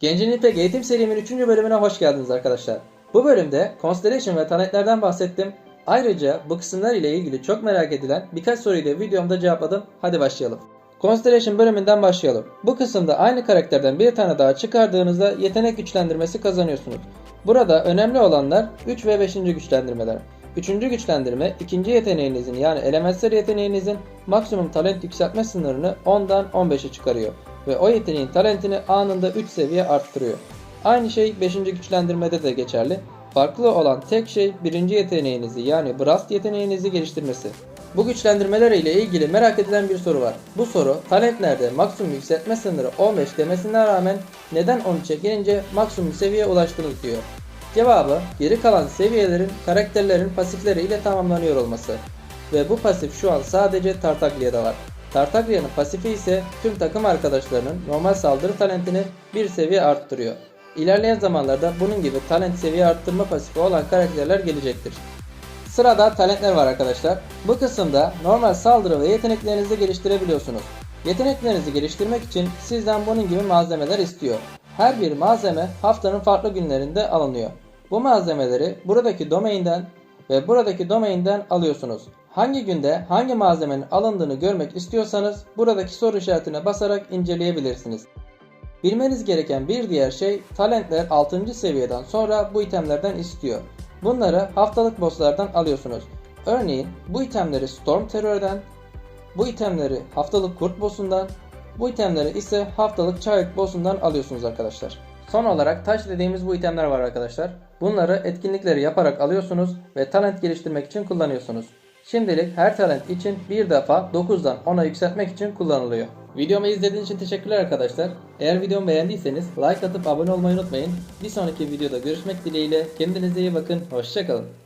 Gencin İpek eğitim serimin 3. bölümüne hoş geldiniz arkadaşlar. Bu bölümde Constellation ve talentlerden bahsettim. Ayrıca bu kısımlar ile ilgili çok merak edilen birkaç soruyu da videomda cevapladım. Hadi başlayalım. Constellation bölümünden başlayalım. Bu kısımda aynı karakterden bir tane daha çıkardığınızda yetenek güçlendirmesi kazanıyorsunuz. Burada önemli olanlar 3 ve 5. güçlendirmeler. Üçüncü güçlendirme ikinci yeteneğinizin yani elementsel yeteneğinizin maksimum talent yükseltme sınırını 10'dan 15'e çıkarıyor ve o yeteneğin talentini anında 3 seviye arttırıyor. Aynı şey 5. güçlendirmede de geçerli. Farklı olan tek şey birinci yeteneğinizi yani Brast yeteneğinizi geliştirmesi. Bu güçlendirmeler ile ilgili merak edilen bir soru var. Bu soru talentlerde maksimum yükseltme sınırı 15 demesine rağmen neden 13'e gelince maksimum seviyeye ulaştınız diyor. Cevabı geri kalan seviyelerin karakterlerin pasifleri ile tamamlanıyor olması. Ve bu pasif şu an sadece Tartaglia'da var. Tartaglia'nın pasifi ise tüm takım arkadaşlarının normal saldırı talentini bir seviye arttırıyor. İlerleyen zamanlarda bunun gibi talent seviye arttırma pasifi olan karakterler gelecektir. Sırada talentler var arkadaşlar. Bu kısımda normal saldırı ve yeteneklerinizi geliştirebiliyorsunuz. Yeteneklerinizi geliştirmek için sizden bunun gibi malzemeler istiyor. Her bir malzeme haftanın farklı günlerinde alınıyor. Bu malzemeleri buradaki domainden ve buradaki domainden alıyorsunuz. Hangi günde hangi malzemenin alındığını görmek istiyorsanız buradaki soru işaretine basarak inceleyebilirsiniz. Bilmeniz gereken bir diğer şey talentler 6. seviyeden sonra bu itemlerden istiyor. Bunları haftalık bosslardan alıyorsunuz. Örneğin bu itemleri Storm Terror'dan, bu itemleri haftalık Kurt boss'undan, bu itemleri ise haftalık Chariot boss'undan alıyorsunuz arkadaşlar. Son olarak taş dediğimiz bu itemler var arkadaşlar. Bunları etkinlikleri yaparak alıyorsunuz ve talent geliştirmek için kullanıyorsunuz. Şimdilik her talent için bir defa 9'dan 10'a yükseltmek için kullanılıyor. Videomu izlediğiniz için teşekkürler arkadaşlar. Eğer videomu beğendiyseniz like atıp abone olmayı unutmayın. Bir sonraki videoda görüşmek dileğiyle kendinize iyi bakın. Hoşçakalın.